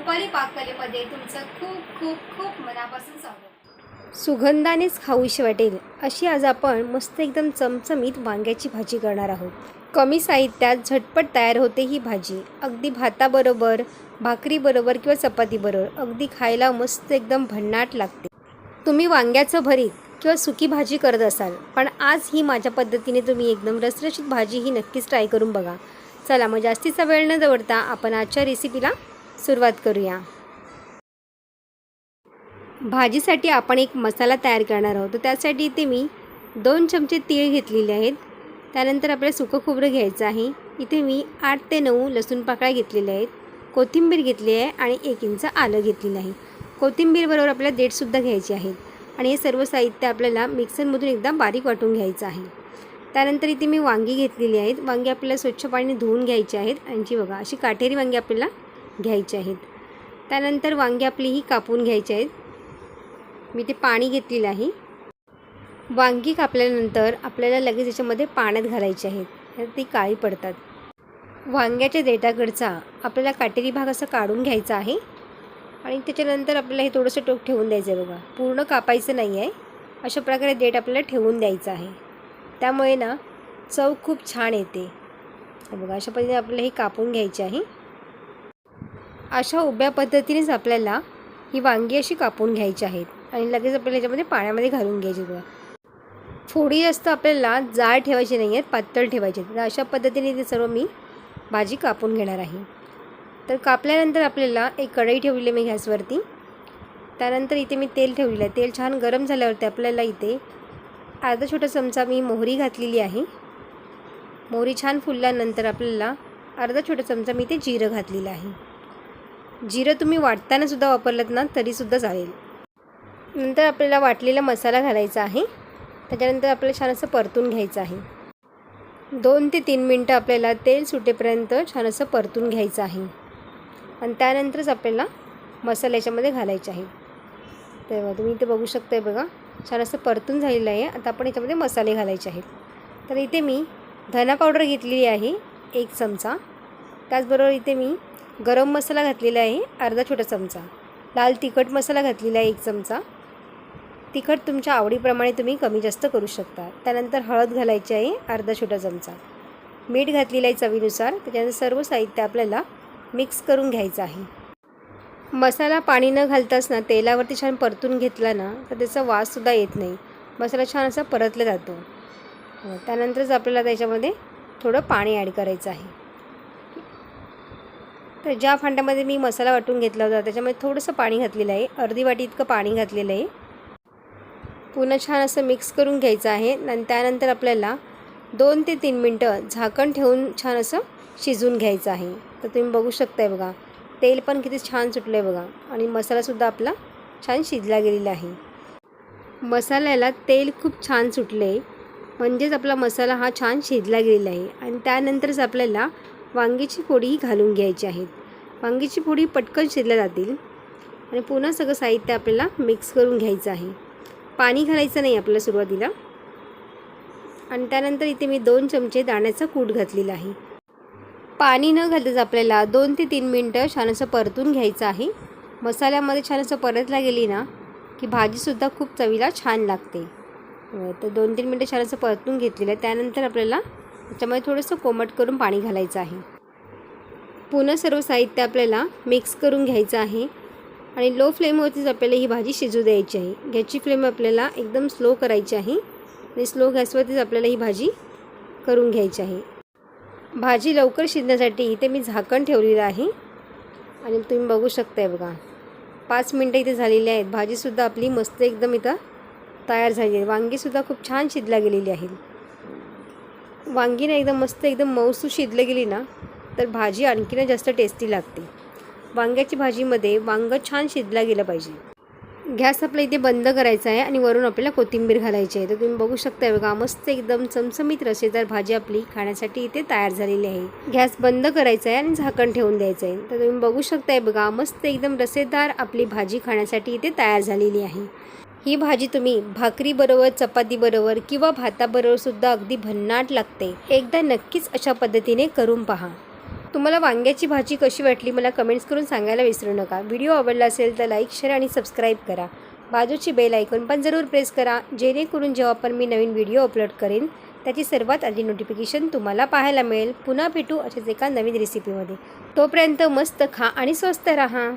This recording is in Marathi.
रुपाली पाककलेमध्ये तुमचं खूप खूप खूप मनापासून स्वागत. सुगंधानेच खाऊशी वाटेल अशी आज आपण मस्त एकदम चमचमीत वांग्याची भाजी करणार आहोत. कमी साहित्यात झटपट तयार होते ही भाजी. अगदी भाताबरोबर भाकरीबरोबर किंवा चपातीबरोबर अगदी खायला मस्त एकदम भन्नाट लागते. तुम्ही वांग्याचं भरीत किंवा सुकी भाजी करत असाल पण आज ही माझ्या पद्धतीने तुम्ही एकदम रसरशीत भाजी ही नक्कीच ट्राय करून बघा. चला मग जास्तीचा वेळ न दवडता आपण आजच्या रेसिपीला सुरुवात करूया. भाजीसाठी आपण एक मसाला तयार करणार आहोत. तर त्यासाठी इथे मी दोन चमचे तीळ घेतलेले आहेत. त्यानंतर आपल्याला सुकं खोबरं घ्यायचं आहे. इथे मी आठ ते नऊ लसूण पाकळ्या घेतलेल्या आहेत. कोथिंबीर घेतली आहे आणि एक इंच आलं घेतलेलं आहे. कोथिंबीरबरोबर आपल्याला देठसुद्धा घ्यायची आहेत आणि हे सर्व साहित्य आपल्याला मिक्सरमधून एकदा बारीक वाटून घ्यायचं आहे. त्यानंतर इथे मी वांगी घेतलेली आहेत. वांगी आपल्याला स्वच्छ पाणी धुवून घ्यायची आहेत. यांची बघा अशी काटेरी वांगी आपल्याला घ्यायचे आहेत. त्यानंतर वांगी आपली ही कापून घ्यायची आहेत. मी ते पाणी घेतलेलं आहे. वांगी कापल्यानंतर आपल्याला लगेच याच्यामध्ये पाण्यात घालायचे आहेत. तर ती काळी पडतात. वांग्याच्या देठाकडचा आपल्याला काटेरी भाग असा काढून घ्यायचा आहे. आणि त्याच्यानंतर आपल्याला हे थोडंसं टोक ठेवून द्यायचं आहे बघा. पूर्ण कापायचं नाही आहे. अशा प्रकारे देठ आपल्याला ठेवून द्यायचं आहे. त्यामुळे ना चव खूप छान येते. बघा अशा पद्धतीने आपल्याला हे कापून घ्यायचे आहे. अशा उभ्या पद्धतीनेच आपल्याला ही वांगी अशी कापून घ्यायची आहेत. आणि लगेच आपल्याला याच्यामध्ये पाण्यामध्ये घालून घ्यायची बघा फोडी जास्त आपल्याला जाड ठेवायची नाही आहेत पातळ ठेवायचे आहेत. तर अशा पद्धतीने ते सर्व मी भाजी कापून घेणार आहे. तर कापल्यानंतर आपल्याला एक कढई ठेवली मी गॅसवरती. त्यानंतर इथे मी तेल ठेवलेलं आहे. तेल छान गरम झाल्यावरती आपल्याला इथे अर्धा छोटा चमचा मी मोहरी घातलेली आहे. मोहरी छान फुलल्यानंतर आपल्याला अर्धा छोटा चमचा मी ते जिरं घातलेलं आहे. जिरं तुम्ही वाटताना सुद्धा वापरलं ना तरीसुद्धा चालेल. नंतर आपल्याला वाटलेला मसाला घालायचा आहे. त्याच्यानंतर आपल्याला छान असं परतून घ्यायचं आहे. दोन ते तीन मिनटं आपल्याला तेल सुटेपर्यंत छान असं परतून घ्यायचं आहे. आणि त्यानंतरच आपल्याला मसाला याच्यामध्ये घालायचे आहे. तेव्हा तुम्ही इथे बघू शकताय बघा छान असं परतून झालेलं आहे. आता आपण याच्यामध्ये मसाले घालायचे आहेत. तर इथे मी धना पावडर घेतलेली आहे एक चमचा. त्याचबरोबर इथे मी गरम मसाला घातलेला आहे अर्धा छोटा चमचा. लाल तिखट मसाला घातलेला आहे एक चमचा. तिखट तुमच्या आवडीप्रमाणे तुम्ही कमी जास्त करू शकता. त्यानंतर हळद घालायची आहे अर्धा छोटा चमचा. मीठ घातलेलं आहे चवीनुसार. त्याच्यानंतर सर्व साहित्य आपल्याला मिक्स करून घ्यायचं आहे. मसाला पाणी न घालताच ना तेलावरती छान परतून घेतला ना तर त्याचा वाससुद्धा येत नाही. मसाला छान असा परतला जातो. त्यानंतरच आपल्याला त्याच्यामध्ये थोडं पाणी ॲड करायचं आहे. तर ज्या फांड्यामध्ये मी मसाला वाटून घेतला होता त्याच्यामध्ये थोडंसं पाणी घातलेलं आहे. अर्धी वाटी इतकं पाणी घातलेलं आहे. पुन्हा छान असं मिक्स करून घ्यायचं आहे. आणि त्यानंतर आपल्याला दोन ते तीन मिनटं झाकण ठेवून छान असं शिजवून घ्यायचं आहे. तर तुम्ही बघू शकताय बघा तेल पण किती छान सुटलं आहे बघा. आणि मसालासुद्धा आपला छान शिजला गेलेला आहे. मसाल्याला तेल खूप छान सुटले म्हणजेच आपला मसाला हा छान शिजला गेलेला आहे. आणि त्यानंतरच आपल्याला वांगीची फोडीही घालून घ्यायची आहेत वांगीची फोडी पटकन शिरल्या जातील आणि पुन्हा सगळं साहित्य आपल्याला मिक्स करून घ्यायचं आहे. पाणी घालायचं नाही आपल्याला सुरुवातीला. आणि त्यानंतर इथे मी दोन चमचे दाण्याचा कूट घातलेला आहे. पाणी न घालताच आपल्याला दोन ते तीन मिनटं छान असं परतून घ्यायचं आहे. मसाल्यामध्ये छान असं परतला गेली ना की भाजीसुद्धा खूप चवीला छान लागते. तर दोन तीन मिनटं छान असं परतून घेतलेलं आहे. त्यानंतर आपल्याला त्याच्यामुळे थोडंसं कोमट करून पाणी घालायचं आहे. पुन्हा सर्व साहित्य आपल्याला मिक्स करून घ्यायचं आहे. आणि लो फ्लेमवरतीच आपल्याला ही भाजी शिजू द्यायची आहे. गॅसची फ्लेम आपल्याला एकदम स्लो करायची आहे. आणि स्लो गॅसवरतीच आपल्याला ही भाजी करून घ्यायची आहे. भाजी लवकर शिजण्यासाठी इथे मी झाकण ठेवलेलं आहे. आणि तुम्ही बघू शकताय बघा. पाच मिनटं इथे झालेली आहेत. भाजीसुद्धा आपली मस्त एकदम इथं तयार झाली आहे. वांगीसुद्धा खूप छान शिजल्या गेलेली आहेत. वांगीने एकदम मस्त एकदम मऊसू शिजलं गेली ना तर भाजी आणखीन जास्त टेस्टी लागते. वांग्याची भाजीमध्ये वांगं छान शिजला गेलं पाहिजे. गॅस आपला इथे बंद करायचा आहे आणि वरून आपल्याला कोथिंबीर घालायची आहे. तर तुम्ही बघू शकता बघा मस्त एकदम चमचमीत रसेदार भाजी आपली खाण्यासाठी इथे तयार झालेली आहे. गॅस बंद करायचा आहे आणि झाकण ठेवून द्यायचं आहे. तर तुम्ही बघू शकताय बघा मस्त एकदम रसेदार आपली भाजी खाण्यासाठी इथे तयार झालेली आहे. ही भाजी तुम्ही भाकरीबरोबर चपातीबरोबर किंवा भाताबरोबर सुद्धा अगदी भन्नाट लागते. एकदा नक्कीच अशा पद्धतीने करून पहा. तुम्हाला वांग्याची भाजी कशी वाटली मला कमेंट्स करून सांगायला विसरू नका. व्हिडिओ आवडला असेल तर लाईक शेअर आणि सबस्क्राईब करा. बाजूची बेल ऐकून पण जरूर प्रेस करा जेणेकरून जेव्हा पण मी नवीन व्हिडिओ अपलोड करेन त्याची सर्वात आधी नोटिफिकेशन तुम्हाला पाहायला मिळेल. पुन्हा भेटू अशाच एका नवीन रेसिपीमध्ये तोपर्यंत मस्त खा आणि स्वस्त राहा.